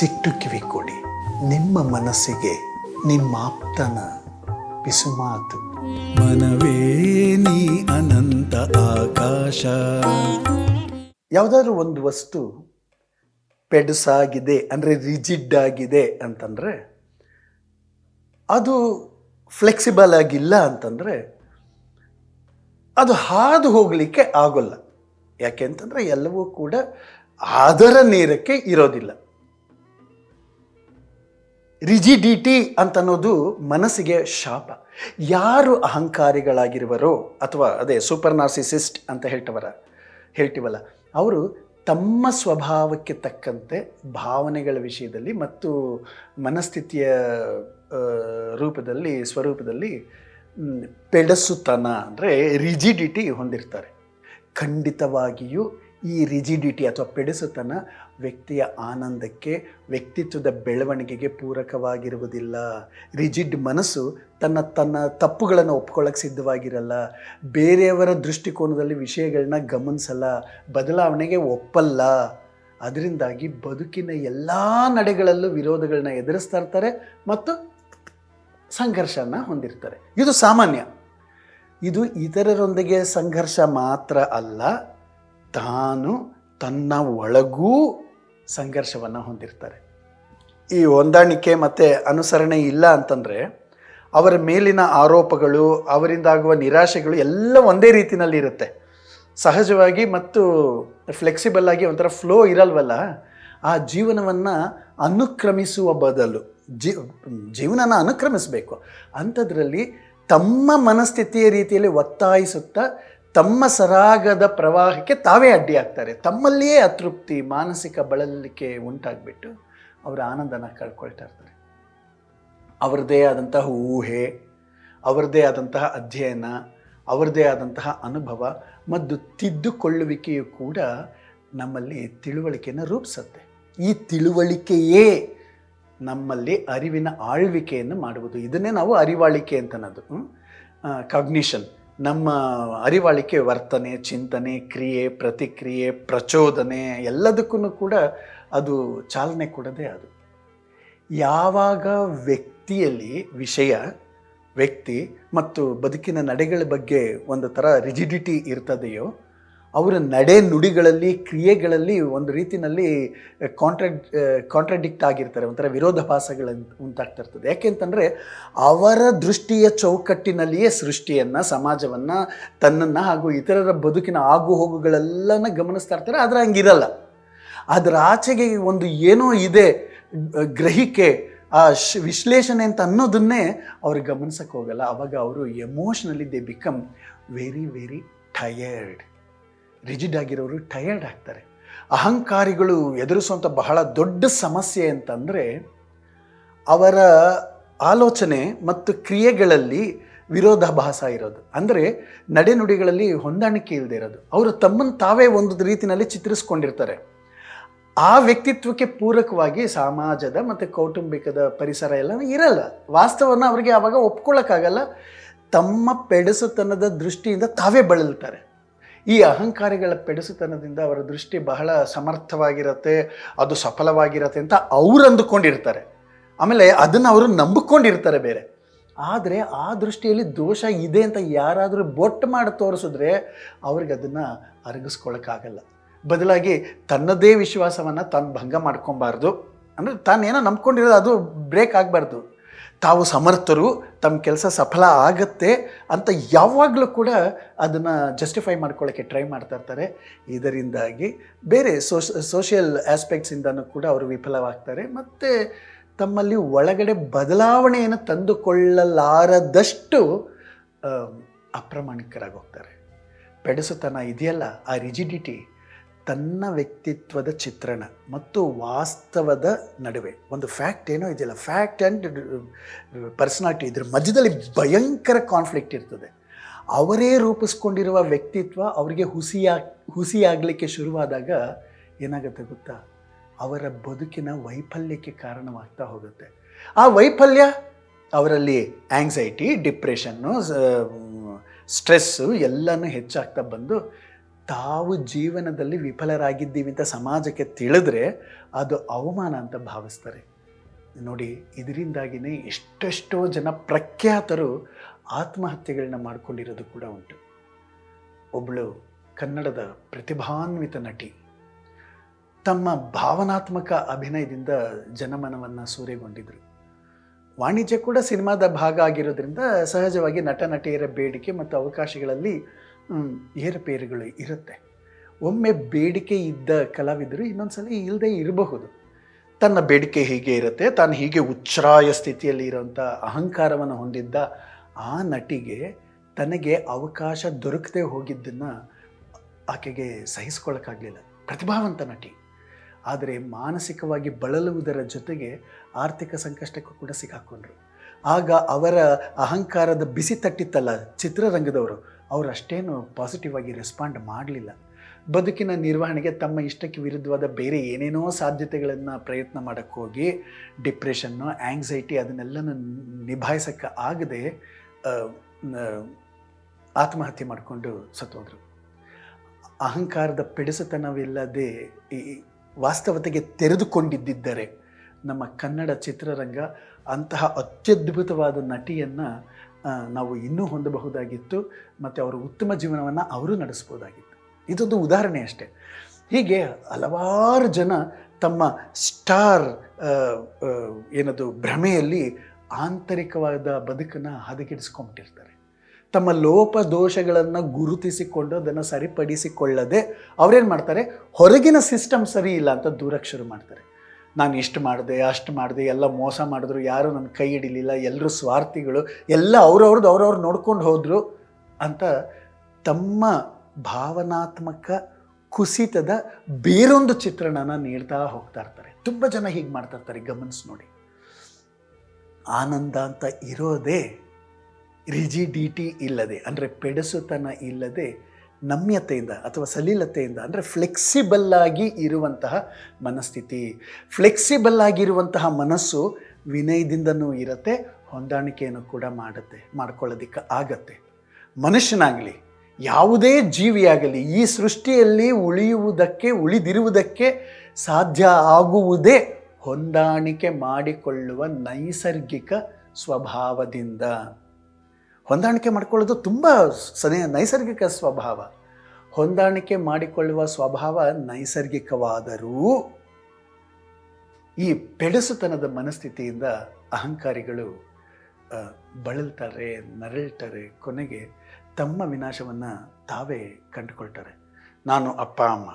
ಮನಸ್ಸಿಟ್ಟು ಕಿವಿ ಕೊಡಿ. ನಿಮ್ಮ ಮನಸ್ಸಿಗೆ ನಿಮ್ಮಾಪ್ತನ ಪಿಸುಮಾತು ಮನವೇ ನೀ ಅನಂತ ಆಕಾಶ. ಯಾವುದಾದ್ರೂ ಒಂದು ವಸ್ತು ಪೆಡಸಾಗಿದೆ ಅಂದರೆ ರಿಜಿಡ್ ಆಗಿದೆ ಅಂತಂದರೆ ಅದು ಫ್ಲೆಕ್ಸಿಬಲ್ ಆಗಿಲ್ಲ ಅಂತಂದರೆ ಅದು ಹಾದು ಹೋಗಲಿಕ್ಕೆ ಆಗೋಲ್ಲ. ಯಾಕೆ ಅಂತಂದರೆ ಎಲ್ಲವೂ ಕೂಡ ಅದರ ನೇರಕ್ಕೆ ಇರೋದಿಲ್ಲ. ರಿಜಿಡಿಟಿ ಅಂತನ್ನೋದು ಮನಸ್ಸಿಗೆ ಶಾಪ. ಯಾರು ಅಹಂಕಾರಿಗಳಾಗಿರುವರೋ ಅಥವಾ ಅದೇ ಸೂಪರ್ ನಾರ್ಸಿಸಿಸ್ಟ್ ಅಂತ ಹೇಳ್ತವರ, ಹೇಳ್ತೀವಲ್ಲ, ಅವರು ತಮ್ಮ ಸ್ವಭಾವಕ್ಕೆ ತಕ್ಕಂತೆ ಭಾವನೆಗಳ ವಿಷಯದಲ್ಲಿ ಮತ್ತು ಮನಸ್ಥಿತಿಯ ರೂಪದಲ್ಲಿ, ಸ್ವರೂಪದಲ್ಲಿ ಪೆಡಸುತನ ಅಂದರೆ ರಿಜಿಡಿಟಿ ಹೊಂದಿರ್ತಾರೆ. ಖಂಡಿತವಾಗಿಯೂ ಈ ರಿಜಿಡಿಟಿ ಅಥವಾ ಪೆಡಸುತನ ವ್ಯಕ್ತಿಯ ಆನಂದಕ್ಕೆ, ವ್ಯಕ್ತಿತ್ವದ ಬೆಳವಣಿಗೆಗೆ ಪೂರಕವಾಗಿರುವುದಿಲ್ಲ. ರಿಜಿಡ್ ಮನಸ್ಸು ತನ್ನ ತನ್ನ ತಪ್ಪುಗಳನ್ನು ಒಪ್ಕೊಳ್ಳೋಕ್ಕೆ ಸಿದ್ಧವಾಗಿರಲ್ಲ. ಬೇರೆಯವರ ದೃಷ್ಟಿಕೋನದಲ್ಲಿ ವಿಷಯಗಳನ್ನ ಗಮನಿಸಲ್ಲ, ಬದಲಾವಣೆಗೆ ಒಪ್ಪಲ್ಲ. ಅದರಿಂದಾಗಿ ಬದುಕಿನ ಎಲ್ಲ ನಡೆಗಳಲ್ಲೂ ವಿರೋಧಗಳನ್ನ ಎದುರಿಸ್ತಾ ಇರ್ತಾರೆ ಮತ್ತು ಸಂಘರ್ಷನ ಹೊಂದಿರ್ತಾರೆ. ಇದು ಸಾಮಾನ್ಯ. ಇದು ಇತರರೊಂದಿಗೆ ಸಂಘರ್ಷ ಮಾತ್ರ ಅಲ್ಲ ತಾನು ತನ್ನ ಒಳಗೂ ಸಂಘರ್ಷವನ್ನು ಹೊಂದಿರ್ತಾರೆ. ಈ ಹೊಂದಾಣಿಕೆ ಮತ್ತು ಅನುಸರಣೆ ಇಲ್ಲ ಅಂತಂದರೆ ಅವರ ಮೇಲಿನ ಆರೋಪಗಳು, ಅವರಿಂದಾಗುವ ನಿರಾಶೆಗಳು ಎಲ್ಲ ಒಂದೇ ರೀತಿಯಲ್ಲಿ ಇರುತ್ತೆ. ಸಹಜವಾಗಿ ಮತ್ತು ಫ್ಲೆಕ್ಸಿಬಲ್ ಆಗಿ ಒಂಥರ ಫ್ಲೋ ಇರಲ್ವಲ್ಲ, ಆ ಜೀವನವನ್ನು ಅನುಕ್ರಮಿಸುವ ಬದಲು, ಜೀ, ಜೀವನನ ಅನುಕ್ರಮಿಸಬೇಕು. ಅಂಥದ್ರಲ್ಲಿ ತಮ್ಮ ಮನಸ್ಥಿತಿಯ ರೀತಿಯಲ್ಲಿ ಒತ್ತಾಯಿಸುತ್ತಾ ತಮ್ಮ ಸರಾಗದ ಪ್ರವಾಹಕ್ಕೆ ತಾವೇ ಅಡ್ಡಿಯಾಗ್ತಾರೆ ತಮ್ಮಲ್ಲಿಯೇ ಅತೃಪ್ತಿ, ಮಾನಸಿಕ ಬಳಲಿಕೆ ಉಂಟಾಗ್ಬಿಟ್ಟು ಅವರ ಆನಂದನ ಕಳ್ಕೊಳ್ತಾ ಇರ್ತಾರೆ. ಅವರದೇ ಆದಂತಹ ಊಹೆ ಅವರದೇ ಆದಂತಹ ಅಧ್ಯಯನ ಅವರದೇ ಆದಂತಹ ಅನುಭವ ಮತ್ತು ತಿದ್ದುಕೊಳ್ಳುವಿಕೆಯು ಕೂಡ ನಮ್ಮಲ್ಲಿ ತಿಳುವಳಿಕೆಯನ್ನು ರೂಪಿಸುತ್ತೆ. ಈ ತಿಳುವಳಿಕೆಯೇ ನಮ್ಮಲ್ಲಿ ಅರಿವಿನ ಆಳ್ವಿಕೆಯನ್ನು ಮಾಡುವುದು. ಇದನ್ನೇ ನಾವು ಅರಿವಾಳಿಕೆ ಅಂತನದು ಕಾಗ್ನಿಷನ್ ನಮ್ಮ ಅರಿವಾಳಿಕೆ ವರ್ತನೆ, ಚಿಂತನೆ, ಕ್ರಿಯೆ, ಪ್ರತಿಕ್ರಿಯೆ, ಪ್ರಚೋದನೆ ಎಲ್ಲದಕ್ಕೂ ಕೂಡ ಅದು ಚಾಲನೆ ಕೊಡೋದೇ ಅದು. ಯಾವಾಗ ವ್ಯಕ್ತಿಯಲ್ಲಿ ವಿಷಯ, ವ್ಯಕ್ತಿ ಮತ್ತು ಬದುಕಿನ ನಡೆಗಳ ಬಗ್ಗೆ ಒಂದು ಥರ ರಿಜಿಡಿಟಿ ಇರ್ತದೆಯೋ ಅವರ ನಡೆ ನುಡಿಗಳಲ್ಲಿ, ಕ್ರಿಯೆಗಳಲ್ಲಿ ಒಂದು ರೀತಿಯಲ್ಲಿ ಕಾಂಟ್ರಾಡ್ ಕಾಂಟ್ರಾಡಿಕ್ಟ್ ಆಗಿರ್ತಾರೆ. ಒಂಥರ ವಿರೋಧಾಭಾಸಗಳು ಉಂಟಾಗ್ತಾ ಇರ್ತದೆ. ಯಾಕೆಂತಂದರೆ ಅವರ ದೃಷ್ಟಿಯ ಚೌಕಟ್ಟಿನಲ್ಲಿಯೇ ಸೃಷ್ಟಿಯನ್ನು, ಸಮಾಜವನ್ನು, ತನ್ನನ್ನು ಹಾಗೂ ಇತರರ ಬದುಕಿನ ಆಗು ಹೋಗುಗಳೆಲ್ಲನ ಗಮನಿಸ್ತಾ ಇರ್ತಾರೆ. ಆದರೆ ಹಂಗಿರಲ್ಲ. ಅದರ ಆಚೆಗೆ ಒಂದು ಏನೋ ಇದೆ ಗ್ರಹಿಕೆ, ಆ, ಶ್, ವಿಶ್ಲೇಷಣೆ ಅಂತ ಅನ್ನೋದನ್ನೇ ಅವ್ರು ಗಮನಿಸಕ್ಕೆ ಹೋಗಲ್ಲ. ಅವಾಗ ಅವರು emotionally they become very very tired rigid ಆಗಿರೋರು ಟಯರ್ಡ್ ಆಗ್ತಾರೆ. ಅಹಂಕಾರಿಗಳು ಎದುರಿಸುವಂಥ ಬಹಳ ದೊಡ್ಡ ಸಮಸ್ಯೆ ಅಂತಂದರೆ ಅವರ ಆಲೋಚನೆ ಮತ್ತು ಕ್ರಿಯೆಗಳಲ್ಲಿ ವಿರೋಧಾಭಾಸ ಇರೋದು. ಅಂದರೆ ನಡೆನುಡಿಗಳಲ್ಲಿ ಹೊಂದಾಣಿಕೆ ಇಲ್ಲದೆ ಇರೋದು. ಅವರು ತಮ್ಮನ್ನು ತಾವೇ ಒಂದು ರೀತಿಯಲ್ಲಿ ಚಿತ್ರಿಸ್ಕೊಂಡಿರ್ತಾರೆ. ಆ ವ್ಯಕ್ತಿತ್ವಕ್ಕೆ ಪೂರಕವಾಗಿ ಸಮಾಜದ ಮತ್ತು ಕೌಟುಂಬಿಕದ ಪರಿಸರ ಎಲ್ಲ ಇರಲ್ಲ. ವಾಸ್ತವನ ಅವರಿಗೆ ಆವಾಗ ಒಪ್ಕೊಳ್ಳೋಕ್ಕಾಗಲ್ಲ ತಮ್ಮ ಪೆಡಸುತನದ ದೃಷ್ಟಿಯಿಂದ ತಾವೇ ಬಳಲ್ತಾರೆ. ಈ ಅಹಂಕಾರಿಗಳ ಪೆಡಿಸುತನದಿಂದ ಅವರ ದೃಷ್ಟಿ ಬಹಳ ಸಮರ್ಥವಾಗಿರತ್ತೆ, ಅದು ಸಫಲವಾಗಿರತ್ತೆ ಅಂತ ಅವ್ರು ಅಂದುಕೊಂಡಿರ್ತಾರೆ. ಆಮೇಲೆ ಅದನ್ನು ಅವರು ನಂಬಿಕೊಂಡಿರ್ತಾರೆ ಬೇರೆ. ಆದರೆ ಆ ದೃಷ್ಟಿಯಲ್ಲಿ ದೋಷ ಇದೆ ಅಂತ ಯಾರಾದರೂ ಬೊಟ್ಟು ಮಾಡಿ ತೋರಿಸಿದ್ರೆ ಅವ್ರಿಗೆ ಅದನ್ನು ಅರಗಿಸ್ಕೊಳಕ್ಕಾಗಲ್ಲ. ಬದಲಾಗಿ ತನ್ನದೇ ವಿಶ್ವಾಸವನ್ನು ತಾನು ಭಂಗ ಮಾಡ್ಕೊಬಾರ್ದು. ಅಂದರೆ ತಾನೇನೋ ನಂಬ್ಕೊಂಡಿರೋದು ಅದು ಬ್ರೇಕ್ ಆಗಬಾರ್ದು. ತಾವು ಸಮರ್ಥರು, ತಮ್ಮ ಕೆಲಸ ಸಫಲ ಆಗತ್ತೆ ಅಂತ ಯಾವಾಗಲೂ ಕೂಡ ಅದನ್ನು ಜಸ್ಟಿಫೈ ಮಾಡ್ಕೊಳ್ಳೋಕ್ಕೆ ಟ್ರೈ ಮಾಡ್ತಾ ಇರ್ತಾರೆ. ಇದರಿಂದಾಗಿ ಬೇರೆ ಸೋಶ್ ಸೋಷಿಯಲ್ ಆಸ್ಪೆಕ್ಟ್ಸಿಂದನೂ ಕೂಡ ಅವರು ವಿಫಲವಾಗ್ತಾರೆ. ಮತ್ತು ತಮ್ಮಲ್ಲಿ ಒಳಗಡೆ ಬದಲಾವಣೆಯನ್ನು ತಂದುಕೊಳ್ಳಲಾರದಷ್ಟು ಅಪ್ರಮಾಣಿಕರಾಗಿ ಹೋಗ್ತಾರೆ ಪೆಡಸುತನ ಇದೆಯಲ್ಲ, ಆ ರಿಜಿಡಿಟಿ ತನ್ನ ವ್ಯಕ್ತಿತ್ವದ ಚಿತ್ರಣ ಮತ್ತು ವಾಸ್ತವದ ನಡುವೆ. ಒಂದು ಫ್ಯಾಕ್ಟ್ ಏನೋ ಇದೆಯಲ್ಲ ಫ್ಯಾಕ್ಟ್ ಆ್ಯಂಡ್ ಪರ್ಸನಾಲಿಟಿ ಇದ್ರ ಮಧ್ಯದಲ್ಲಿ ಭಯಂಕರ ಕಾನ್ಫ್ಲಿಕ್ಟ್ ಇರ್ತದೆ. ಅವರೇ ರೂಪಿಸ್ಕೊಂಡಿರುವ ವ್ಯಕ್ತಿತ್ವ ಅವರಿಗೆ ಹುಸಿಯಾ, ಹುಸಿಯಾಗಲಿಕ್ಕೆ ಶುರುವಾದಾಗ ಏನಾಗುತ್ತೆ ಗೊತ್ತಾ? ಅವರ ಬದುಕಿನ ವೈಫಲ್ಯಕ್ಕೆ ಕಾರಣವಾಗ್ತಾ ಹೋಗುತ್ತೆ. ಆ ವೈಫಲ್ಯ ಅವರಲ್ಲಿ ಆ್ಯಂಗ್ಸೈಟಿ ಡಿಪ್ರೆಷನ್ನು ಸ್ಟ್ರೆಸ್ಸು ಎಲ್ಲನೂ ಹೆಚ್ಚಾಗ್ತಾ ಬಂದು ತಾವು ಜೀವನದಲ್ಲಿ ವಿಫಲರಾಗಿದ್ದೀವಿ ಅಂತ ಸಮಾಜಕ್ಕೆ ತಿಳಿದ್ರೆ ಅದು ಅವಮಾನ ಅಂತ ಭಾವಿಸ್ತಾರೆ. ನೋಡಿ ಇದರಿಂದಾಗಿಯೇ ಎಷ್ಟೆಷ್ಟೋ ಜನ ಪ್ರಖ್ಯಾತರು ಆತ್ಮಹತ್ಯೆಗಳನ್ನ ಮಾಡ್ಕೊಂಡಿರೋದು ಕೂಡ ಉಂಟು. ಒಬ್ಬಳು ಕನ್ನಡದ ಪ್ರತಿಭಾನ್ವಿತ ನಟಿ. ತಮ್ಮ ಭಾವನಾತ್ಮಕ ಅಭಿನಯದಿಂದ ಜನಮನವನ್ನು ಸೂರೆಗೊಂಡಿದ್ರು. ವಾಣಿಜ್ಯ ಕೂಡ ಸಿನಿಮಾದ ಭಾಗ ಆಗಿರೋದ್ರಿಂದ ಸಹಜವಾಗಿ ನಟ ನಟಿಯರ ಬೇಡಿಕೆ ಮತ್ತು ಅವಕಾಶಗಳಲ್ಲಿ ಏರುಪೇರುಗಳು ಇರುತ್ತೆ. ಒಮ್ಮೆ ಬೇಡಿಕೆ ಇದ್ದ ಕಲಾವಿದರು ಇನ್ನೊಂದ್ಸಲ ಇಲ್ಲದೆ ಇರಬಹುದು. ತನ್ನ ಬೇಡಿಕೆ ಹೀಗೆ ಇರುತ್ತೆ, ತಾನು ಹೀಗೆ ಉಚ್ಛ್ರಾಯ ಸ್ಥಿತಿಯಲ್ಲಿ ಇರುವಂಥ ಅಹಂಕಾರವನ್ನು ಹೊಂದಿದ್ದ ಆ ನಟಿಗೆ ತನಗೆ ಅವಕಾಶ ದೊರಕದೆ ಹೋಗಿದ್ದನ್ನು ಆಕೆಗೆ ಸಹಿಸ್ಕೊಳ್ಳೋಕ್ಕಾಗಲಿಲ್ಲ ಪ್ರತಿಭಾವಂತ ನಟಿ. ಆದರೆ ಮಾನಸಿಕವಾಗಿ ಬಳಲುವುದರ ಜೊತೆಗೆ ಆರ್ಥಿಕ ಸಂಕಷ್ಟಕ್ಕೂ ಕೂಡ ಸಿಕ್ಕಾಕೊಂಡ್ರು. ಆಗ ಅವರ ಅಹಂಕಾರದ ಬಿಸಿ ತಟ್ಟಿತ್ತಲ್ಲ ಚಿತ್ರರಂಗದವರು ಅವರು ಅಷ್ಟೇನು ಪಾಸಿಟಿವ್ ಆಗಿ ರೆಸ್ಪಾಂಡ್ ಮಾಡಲಿಲ್ಲ. ಬದುಕಿನ ನಿರ್ವಹಣೆಗೆ ತಮ್ಮ ಇಷ್ಟಕ್ಕೆ ವಿರುದ್ಧವಾದ ಬೇರೆ ಏನೇನೋ ಸಾಧ್ಯತೆಗಳನ್ನು ಪ್ರಯತ್ನ ಮಾಡೋಕ್ಕೋಗಿ ಡಿಪ್ರೆಷನ್ನು ಆ್ಯಂಗ್ಸೈಟಿ ಅದನ್ನೆಲ್ಲನೂ ನಿಭಾಯಿಸೋಕ್ಕೆ ಆಗದೆ ಆತ್ಮಹತ್ಯೆ ಮಾಡಿಕೊಂಡು ಸತ್ತೋದ್ರು. ಅಹಂಕಾರದ ಪಿಡಿಸತನವಿಲ್ಲದೆ ಈ ವಾಸ್ತವತೆಗೆ ತೆರೆದುಕೊಂಡಿದ್ದರೆ ನಮ್ಮ ಕನ್ನಡ ಚಿತ್ರರಂಗ ಅಂತಹ ಅತ್ಯದ್ಭುತವಾದ ನಟಿಯನ್ನು ನಾವು ಇನ್ನೂ ಹೊಂದಬಹುದಾಗಿತ್ತು ಮತ್ತು ಅವರ ಉತ್ತಮ ಜೀವನವನ್ನು ಅವರು ನಡೆಸ್ಬೋದಾಗಿತ್ತು ಇದೊಂದು ಉದಾಹರಣೆ ಅಷ್ಟೇ. ಹೀಗೆ ಹಲವಾರು ಜನ ತಮ್ಮ ಸ್ಟಾರ್ ಏನದು ಭ್ರಮೆಯಲ್ಲಿ ಆಂತರಿಕವಾದ ಬದುಕನ್ನು ಹದಗೆಡಿಸ್ಕೊಂಬಿಟ್ಟಿರ್ತಾರೆ. ತಮ್ಮ ಲೋಪ ದೋಷಗಳನ್ನು ಗುರುತಿಸಿಕೊಂಡು ಅದನ್ನು ಸರಿಪಡಿಸಿಕೊಳ್ಳದೆ ಅವರೇನು ಮಾಡ್ತಾರೆ? ಹೊರಗಿನ ಸಿಸ್ಟಮ್ ಸರಿ ಇಲ್ಲ ಅಂತ ದೂರಕ್ಕೆ ಶುರು ಮಾಡ್ತಾರೆ. ನಾನು ಇಷ್ಟು ಮಾಡಿದೆ, ಅಷ್ಟು ಮಾಡಿದೆ, ಎಲ್ಲ ಮೋಸ ಮಾಡಿದ್ರು, ಯಾರೂ ನನ್ನ ಕೈ ಹಿಡಿಲಿಲ್ಲ, ಎಲ್ಲರೂ ಸ್ವಾರ್ಥಿಗಳು, ಎಲ್ಲ ಅವ್ರವ್ರದ್ದು ಅವ್ರವ್ರು ನೋಡ್ಕೊಂಡು ಹೋದರು ಅಂತ ತಮ್ಮ ಭಾವನಾತ್ಮಕ ಕುಸಿತದ ಬೇರೊಂದು ಚಿತ್ರಣನ ನೀಡ್ತಾ ಹೋಗ್ತಾ ಇರ್ತಾರೆ. ತುಂಬ ಜನ ಹೀಗೆ ಮಾಡ್ತಾ ಇರ್ತಾರೆ, ಗಮನಿಸಿ ನೋಡಿ. ಆನಂದ ಅಂತ ಇರೋದೇ ರಿಜಿಡಿಟಿ ಇಲ್ಲದೆ, ಅಂದರೆ ಪೆಡಸುತನ ಇಲ್ಲದೆ ನಮ್ಯತೆಯಿಂದ ಅಥವಾ ಸಲೀಲತೆಯಿಂದ, ಅಂದರೆ ಫ್ಲೆಕ್ಸಿಬಲ್ ಆಗಿ ಇರುವಂತಹ ಮನಸ್ಥಿತಿ. ಫ್ಲೆಕ್ಸಿಬಲ್ ಆಗಿರುವಂತಹ ಮನಸ್ಸು ವಿನಯದಿಂದನೂ ಇರುತ್ತೆ, ಹೊಂದಾಣಿಕೆಯನ್ನು ಕೂಡ ಮಾಡುತ್ತೆ, ಮಾಡ್ಕೊಳ್ಳೋದಿಕ್ಕೆ ಆಗತ್ತೆ. ಮನುಷ್ಯನಾಗಲಿ, ಯಾವುದೇ ಜೀವಿಯಾಗಲಿ, ಈ ಸೃಷ್ಟಿಯಲ್ಲಿ ಉಳಿಯುವುದಕ್ಕೆ, ಉಳಿದಿರುವುದಕ್ಕೆ ಸಾಧ್ಯ ಆಗುವುದೇ ಹೊಂದಾಣಿಕೆ ಮಾಡಿಕೊಳ್ಳುವ ನೈಸರ್ಗಿಕ ಸ್ವಭಾವದಿಂದ. ಹೊಂದಾಣಿಕೆ ಮಾಡಿಕೊಳ್ಳೋದು ತುಂಬ ಸನೇ, ನೈಸರ್ಗಿಕ ಸ್ವಭಾವ. ಹೊಂದಾಣಿಕೆ ಮಾಡಿಕೊಳ್ಳುವ ಸ್ವಭಾವ ನೈಸರ್ಗಿಕವಾದರೂ ಈ ಪೆಡಸುತನದ ಮನಸ್ಥಿತಿಯಿಂದ ಅಹಂಕಾರಿಗಳು ಬಳಲ್ತಾರೆ, ನರಳ್ತಾರೆ, ಕೊನೆಗೆ ತಮ್ಮ ವಿನಾಶವನ್ನು ತಾವೇ ಕಂಡುಕೊಳ್ತಾರೆ. ನಾನು ಅಪ್ಪ, ಅಮ್ಮ,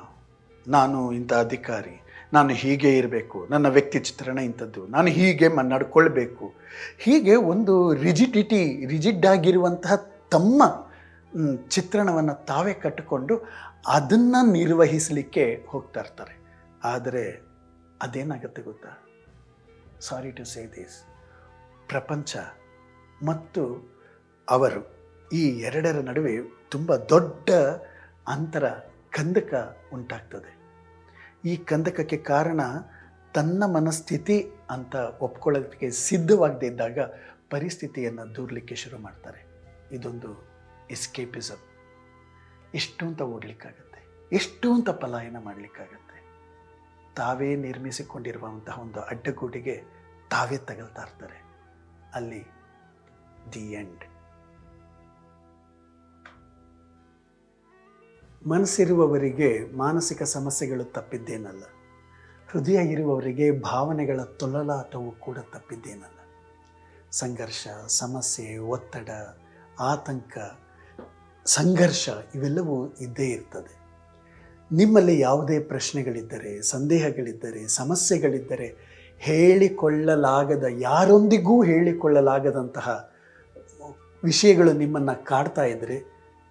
ನಾನು ಇಂಥ ಅಧಿಕಾರಿ ನಾನು ಹೀಗೆ ಇರಬೇಕು, ನನ್ನ ವ್ಯಕ್ತಿ ಚಿತ್ರಣ ಇಂಥದ್ದು, ನಾನು ಹೀಗೆ ನಡ್ಕೊಳ್ಬೇಕು ಹೀಗೆ ಒಂದು ರಿಜಿಡಿಟಿ ರಿಜಿಡ್ ಆಗಿರುವಂತಹ ತಮ್ಮ ಚಿತ್ರಣವನ್ನು ತಾವೇ ಕಟ್ಟಿಕೊಂಡು ಅದನ್ನು ನಿರ್ವಹಿಸಲಿಕ್ಕೆ ಹೋಗ್ತಾ ಇರ್ತಾರೆ. ಆದರೆ ಅದೇನಾಗುತ್ತೆ ಗೊತ್ತಾ? ಸಾರಿ ಟು ಸೇ ದಿಸ್ ಪ್ರಪಂಚ ಮತ್ತು ಅವರು ಈ ಎರಡರ ನಡುವೆ ತುಂಬ ದೊಡ್ಡ ಅಂತರ ಕಂದಕ ಉಂಟಾಗ್ತದೆ. ಈ ಕಂದಕಕ್ಕೆ ಕಾರಣ ತನ್ನ ಮನಸ್ಥಿತಿ ಅಂತ ಒಪ್ಕೊಳ್ಳೋದಕ್ಕೆ ಸಿದ್ಧವಾಗದೇ ಇದ್ದಾಗ ಪರಿಸ್ಥಿತಿಯನ್ನು ದೂರಲಿಕ್ಕೆ ಶುರು ಮಾಡ್ತಾರೆ. ಇದೊಂದು ಎಸ್ಕೇಪಿಸಮ್ ಎಷ್ಟು ಅಂತ ಓಡಲಿಕ್ಕಾಗತ್ತೆ? ಎಷ್ಟು ಅಂತ ಪಲಾಯನ ಮಾಡಲಿಕ್ಕಾಗತ್ತೆ? ತಾವೇ ನಿರ್ಮಿಸಿಕೊಂಡಿರುವಂತಹ ಒಂದು ಅಡ್ಡಗೂಡಿಗೆ ತಾವೇ ತಗಲ್ತಾ ಇರ್ತಾರೆ. ಅಲ್ಲಿ ದಿ ಎಂಡ್ ಮನಸ್ಸಿರುವವರಿಗೆ ಮಾನಸಿಕ ಸಮಸ್ಯೆಗಳು ತಪ್ಪಿದ್ದೇನಲ್ಲ. ಹೃದಯ ಇರುವವರಿಗೆ ಭಾವನೆಗಳ ತೊಲಲಾಟವು ಕೂಡ ತಪ್ಪಿದ್ದೇನಲ್ಲ. ಸಂಘರ್ಷ, ಸಮಸ್ಯೆ, ಒತ್ತಡ, ಆತಂಕ, ಸಂಘರ್ಷ ಇವೆಲ್ಲವೂ ಇದ್ದೇ ಇರ್ತದೆ. ನಿಮ್ಮಲ್ಲಿ ಯಾವುದೇ ಪ್ರಶ್ನೆಗಳಿದ್ದರೆ, ಸಂದೇಹಗಳಿದ್ದರೆ, ಸಮಸ್ಯೆಗಳಿದ್ದರೆ ಹೇಳಿಕೊಳ್ಳಲಾಗದ, ಯಾರೊಂದಿಗೂ ಹೇಳಿಕೊಳ್ಳಲಾಗದಂತಹ ವಿಷಯಗಳು ನಿಮ್ಮನ್ನು ಕಾಡ್ತಾ ಇದ್ದರೆ